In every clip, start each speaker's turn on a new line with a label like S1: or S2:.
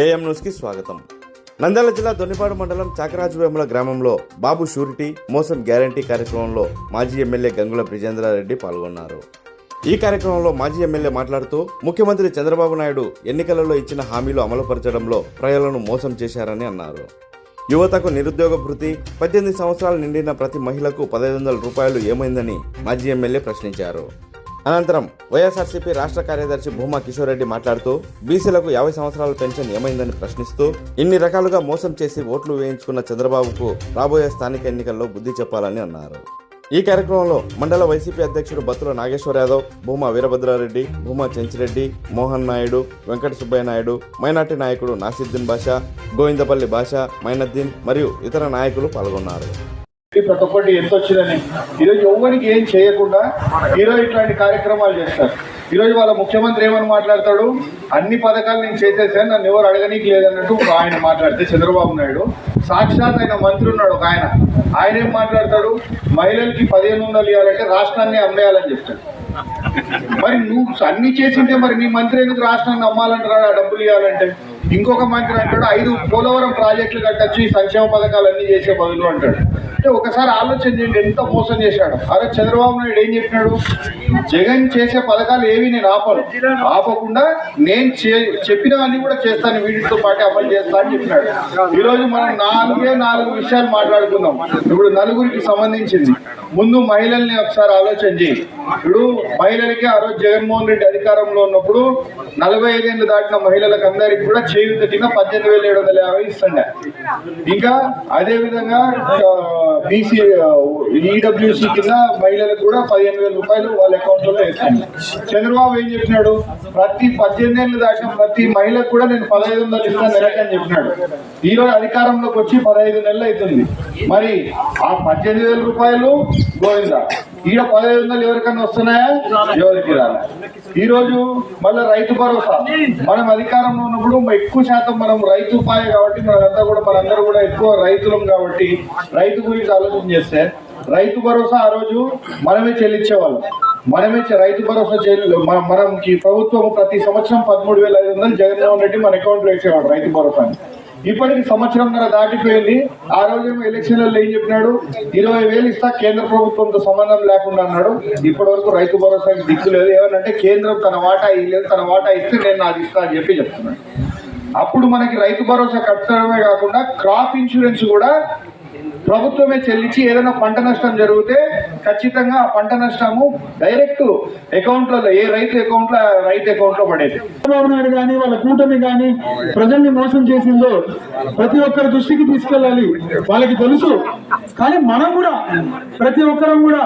S1: AM న్యూస్కి స్వాగతం. నంద్యాల జిల్లా దొన్నిపాడు మండలం చాకరాజువేముల గ్రామంలో బాబు షూరిటీ మోసం గ్యారంటీ కార్యక్రమంలో మాజీ ఎమ్మెల్యే గంగుల బ్రిజేంద్రారెడ్డి పాల్గొన్నారు. ఈ కార్యక్రమంలో మాజీ ఎమ్మెల్యే మాట్లాడుతూ ముఖ్యమంత్రి చంద్రబాబు నాయుడు ఎన్నికలలో ఇచ్చిన హామీలు అమలుపరచడంలో ప్రజలను మోసం చేశారని అన్నారు. యువతకు నిరుద్యోగ భృతి పద్దెనిమిది సంవత్సరాలు నిండిన ప్రతి మహిళకు పదహైదు వందల రూపాయలు ఏమైందని మాజీ ఎమ్మెల్యే ప్రశ్నించారు. అనంతరం వైఎస్ఆర్సీపీ రాష్ట్ర కార్యదర్శి భూమా కిషోర్ రెడ్డి మాట్లాడుతూ బీసీలకు యాభై సంవత్సరాల పెన్షన్ ఏమైందని ప్రశ్నిస్తూ ఇన్ని రకాలుగా మోసం చేసి ఓట్లు వేయించుకున్న చంద్రబాబుకు రాబోయే స్థానిక ఎన్నికల్లో బుద్ధి చెప్పాలని అన్నారు. ఈ కార్యక్రమంలో మండల వైసీపీ అధ్యక్షుడు బత్తుల నాగేశ్వర యాదవ్ భూమా వీరభద్రారెడ్డి భూమా చెంచిరెడ్డి మోహన్ నాయుడు వెంకట సుబ్బయ్య నాయుడు మైనార్టీ నాయకుడు నాసిద్దీన్ బాషా గోవిందపల్లి బాషా మైనద్దీన్ మరియు ఇతర నాయకులు పాల్గొన్నారు.
S2: ప్రతి ఒక్కటి ఎంత వచ్చిందని ఈరోజు ఎవరికి ఏం చేయకుండా ఈరోజు ఇట్లాంటి కార్యక్రమాలు చేస్తారు. ఈరోజు వాళ్ళ ముఖ్యమంత్రి ఏమని మాట్లాడతాడు? అన్ని పథకాలు నేను చేసేసాను నన్ను ఎవరు అడగనీకి లేదన్నట్టు ఒక ఆయన మాట్లాడితే చంద్రబాబు నాయుడు. సాక్షాత్ ఆయన మంత్రి ఉన్నాడు ఒక ఆయన. ఆయన ఏం మాట్లాడతాడు? మహిళలకి పదిహేను వందలు ఇవ్వాలంటే రాష్ట్రాన్ని అమ్మేయాలని చెప్తాడు. మరి నువ్వు అన్ని చేసింటే మరి నీ మంత్రి ఎందుకు రాష్ట్రాన్ని అమ్మాలంటారా డబ్బులు ఇవ్వాలంటే? ఇంకొక మంత్రి అంటాడు ఐదు పోలవరం ప్రాజెక్టులు కట్టచ్చు ఈ సంక్షేమ పథకాలు అన్ని చేసే బదులు అంటాడు. అంటే ఒకసారి ఆలోచన చేయండి ఎంత మోసం చేశాడు. అరే చంద్రబాబు నాయుడు ఏం చెప్పినాడు? జగన్ చేసే పథకాలు ఏవి నేను ఆపను. ఆపకుండా నేను చెప్పినవన్నీ కూడా చేస్తాను వీటితో పాటు అమలు చేస్తా అని చెప్పినాడు. ఈరోజు మనం నాలుగే నాలుగు విషయాలు మాట్లాడుకుందాం. ఇప్పుడు నలుగురికి సంబంధించింది. ముందు మహిళల్ని ఒకసారి ఆలోచన చేయి. ఇప్పుడు మహిళలకి ఆ రోజు జగన్మోహన్ రెడ్డి అధికారంలో ఉన్నప్పుడు నలభై ఐదేళ్ళు దాటిన మహిళలకు అందరికి కూడా చేయూత కింద పద్దెనిమిది వేల ఏడు వందల యాభై ఇస్తుండే. ఇంకా అదేవిధంగా బీసీ ఈడబ్ల్యూసీ కింద మహిళలకు కూడా పదిహేను వేల రూపాయలు వాళ్ళ అకౌంట్లో వేస్తుంది చంద్రబాబు ఏం చెప్పినాడు? ప్రతి పద్దెనిమిది ఏళ్ళు దాటిన ప్రతి మహిళకు కూడా నేను పదహైదు వందలు ఇస్తాను నెలకి అని చెప్పినాడు. ఈరోజు అధికారంలోకి వచ్చి పదహైదు నెలలు అవుతుంది. మరి ఆ పద్దెనిమిది వేల రూపాయలు గోవింద. ఈడ పదహైదు వందలు ఎవరికన్నా వస్తున్నాయా? ఎవరికి రాలే. ఈ రోజు మళ్ళీ రైతు భరోసా. మనం అధికారంలో ఉన్నప్పుడు ఎక్కువ శాతం మనం రైతు ఉపాయ కాబట్టి మనంతా కూడా మనందరూ కూడా ఎక్కువ రైతులం కాబట్టి రైతు గురించి ఆలోచన చేస్తే రైతు భరోసా ఆ రోజు మనమే చెల్లించేవాళ్ళం. మనమే రైతు భరోసా చెల్లి మనం ప్రభుత్వం ప్రతి సంవత్సరం పదమూడు వేల ఐదు వందలు జగన్మోహన్ రెడ్డి మన అకౌంట్లో వేసేవాడు రైతు భరోసాని. ఇప్పటికి సంవత్సరంన్నర దాటిపోయింది. ఆ రోజు ఎలక్షన్లలో ఏం చెప్పినాడు? ఇరవై వేలు ఇస్తా కేంద్ర ప్రభుత్వంతో సంబంధం లేకుండా అన్నాడు. ఇప్పటి వరకు రైతు భరోసాకి దిక్కు లేదు. ఏమనంటే కేంద్రం తన వాటా ఇవ్వలేదు తన వాటా ఇస్తే నేను నాది ఇస్తా అని చెప్పి చెప్తున్నాడు. అప్పుడు మనకి రైతు భరోసా కట్టడమే కాకుండా క్రాప్ ఇన్సూరెన్స్ కూడా ప్రభుత్వమే చెల్లించి ఏదైనా పంట నష్టం జరిగితే ఖచ్చితంగా పంట నష్టము డైరెక్ట్ అకౌంట్లలో ఏ రైతు అకౌంట్లో రైతు అకౌంట్లో పడేది.
S3: చంద్రబాబు నాయుడు కానీ వాళ్ళ కూటమి కానీ ప్రజల్ని మోసం చేసిందో ప్రతి ఒక్కరి దృష్టికి తీసుకెళ్ళాలి. వాళ్ళకి తెలుసు. కానీ మనం కూడా ప్రతి ఒక్కరం కూడా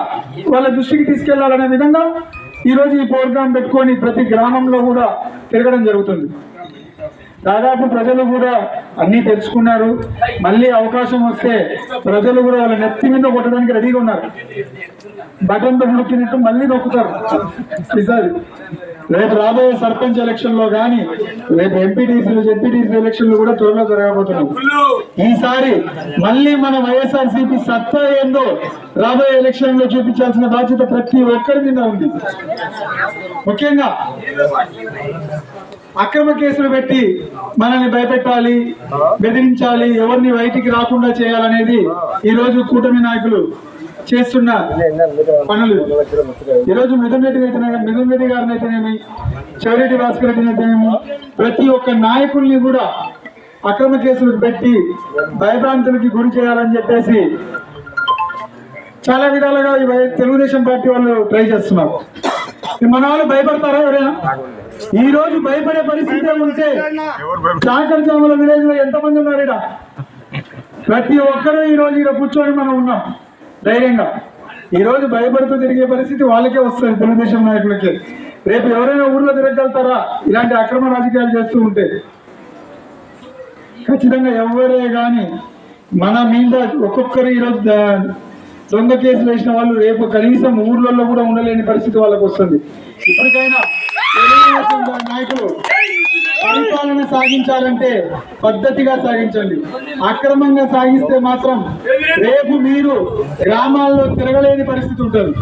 S3: వాళ్ళ దృష్టికి తీసుకెళ్ళాలనే విధంగా ఈ రోజు ఈ ప్రోగ్రాం పెట్టుకొని ప్రతి గ్రామంలో కూడా తిరగడం జరుగుతుంది. దాదాపు ప్రజలు కూడా అన్నీ తెలుసుకున్నారు. మళ్ళీ అవకాశం వస్తే ప్రజలు కూడా వాళ్ళ నెత్తి మీద కొట్టడానికి రెడీగా ఉన్నారు. బటన్తో నొక్కినట్టు మళ్ళీ నొక్కుతారు. ఈసారి రేపు రాబోయే సర్పంచ్ ఎలక్షన్లో కానీ రేపు ఎంపీటీసీ జెడ్పీటీసీ ఎలక్షన్లు కూడా త్వరలో జరగబోతున్నాం ఈసారి మళ్ళీ మన వైఎస్ఆర్ సిపి సత్తా ఏందో రాబోయే ఎలక్షన్లో చూపించాల్సిన బాధ్యత ప్రతి ఒక్కరి మీద ఉంది. ముఖ్యంగా అక్రమ కేసులు పెట్టి మనల్ని భయపెట్టాలి బెదిరించాలి ఎవరిని బయటికి రాకుండా చేయాలనేది ఈ రోజు కూటమి నాయకులు చేస్తున్న పనులు. ఈ రోజు మిథున్ రెడ్డి అయితేనే మిథున్ రెడ్డి గారిని అయితేనేమి చెవిరెడ్డి భాస్కర్ రెడ్డిని అయితేనేమి ప్రతి ఒక్క నాయకుల్ని కూడా అక్రమ కేసులు పెట్టి భయభ్రాంతులకి గురి చేయాలని చెప్పేసి చాలా విధాలుగా ఈ తెలుగుదేశం పార్టీ వాళ్ళు ట్రై చేస్తున్నారు. మన వాళ్ళు భయపడతారా ఎవరైనా? ఈ రోజు భయపడే పరిస్థితి ఉంటే చాకర్ జాముల విలేజ్లో ఎంతమంది ఉన్నారు ఈడ? ప్రతి ఒక్కరూ ఈ రోజు ఇక్కడ కూర్చొని మనం ఉన్నాం ధైర్యంగా. ఈ రోజు భయపడుతూ తిరిగే పరిస్థితి వాళ్ళకే వస్తుంది తెలుగుదేశం నాయకులకి. రేపు ఎవరైనా ఊర్లో తిరగలుగుతారా ఇలాంటి అక్రమ రాజకీయాలు చేస్తూ ఉంటే. ఖచ్చితంగా ఎవరే కానీ మన మీద ఒక్కొక్కరు ఈరోజు దొంగ కేసులు వేసిన వాళ్ళు రేపు కనీసం ఊర్లలో కూడా ఉండలేని పరిస్థితి వాళ్ళకు వస్తుంది. ఇప్పటికైనా తెలుగుదేశం నాయకులు పరిపాలన సాగించాలంటే పద్ధతిగా సాగించండి. అక్రమంగా సాగిస్తే మాత్రం రేపు మీరు గ్రామాల్లో తిరగలేని పరిస్థితి ఉంటుంది.